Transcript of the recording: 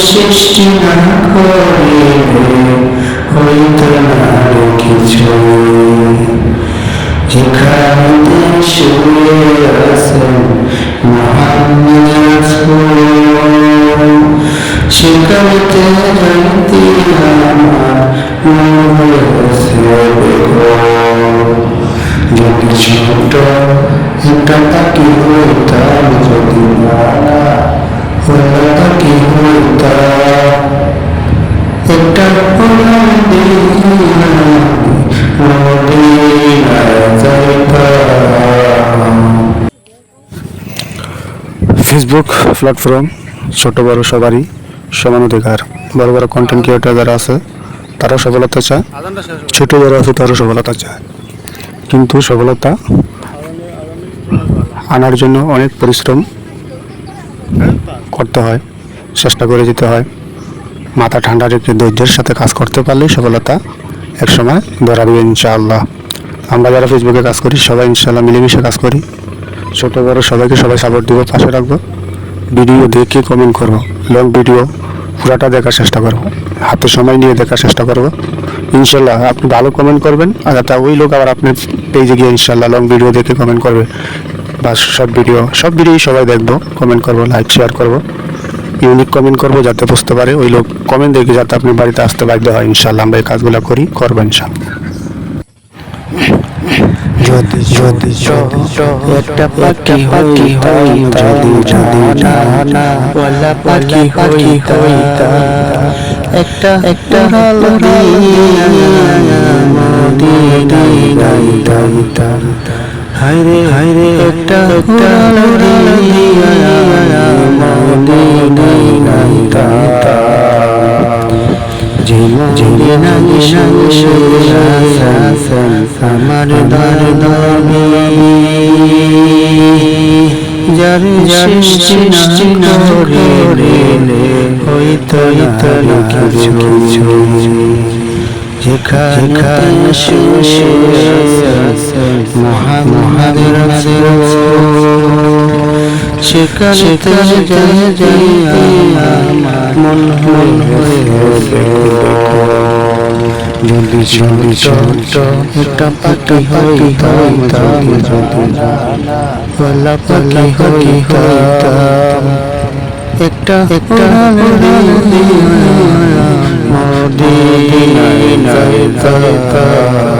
সৃষ্টি না করিলে হইত না কিছু যেখানে শুয়ে আছেন রাসূল সেখানেতে জানতে আমার মন হয়েছে যদি ছোট একটা পাখি হইতাম যদি মানা ফেসবুক প্ল্যাটফর্ম ছোট বড় সবারই সমান অধিকার। বড় বড় কন্টেন্ট ক্রিয়েটার যারা আছে তারাও সফলতা চায়। ছোট যারা আছে তারও সফলতা চায়। কিন্তু সফলতা আনার জন্য অনেক পরিশ্রম করতে হয়, চেষ্টা করে যেতে হয়। মাথা ঠান্ডা রেখে ধৈর্যের সাথে কাজ করতে পারলেই সফলতা একসময় ধরা দেবে ইনশাআল্লাহ। আমরা যারা ফেসবুকে কাজ করি, সবাই ইনশাআল্লাহ মিলেমিশে কাজ করি। ছোট, বড় সবাইকে সবাই সাপোর্ট দিব, পাশে রাখব। ভিডিও দেখে কমেন্ট করব লং ভিডিও পুরাটা দেখার চেষ্টা করব। হাতে সময় নিয়ে দেখার চেষ্টা করব। ইনশাল্লাহ আপনি ভালো কমেন্ট করবেন, আর তা ওই লোক আবার আপনার পেজে গিয়ে ইনশাল্লাহ লং ভিডিও দেখে কমেন্ট করবে। বা সব ভিডিও সব ভিডিওই সবাই দেখব কমেন্ট করব লাইক শেয়ার করব। ইউনিক কমেন্ট করব যাতে বুঝতে পারে ওই লোক কমেন্ট দেখে যাতে আপনি বাড়িতে আসতে বাধ্য হয়। ইনশাল্লাহ আমরা এই কাজগুলো করি, করব ইনশাল্লাহ হায়রে হায়রে একটা একটা আমার দর দবি যার সৃষ্টি না করিলে হইতো কিছু যেখানে মোহাম্মদ সেখানে যাই যাই আমার মন মন হয়ে যদি যদি ছোট একটা পাখি হইতাম যদি যদি পালা পাখি হইতাম একটা একটা Modinai Naitata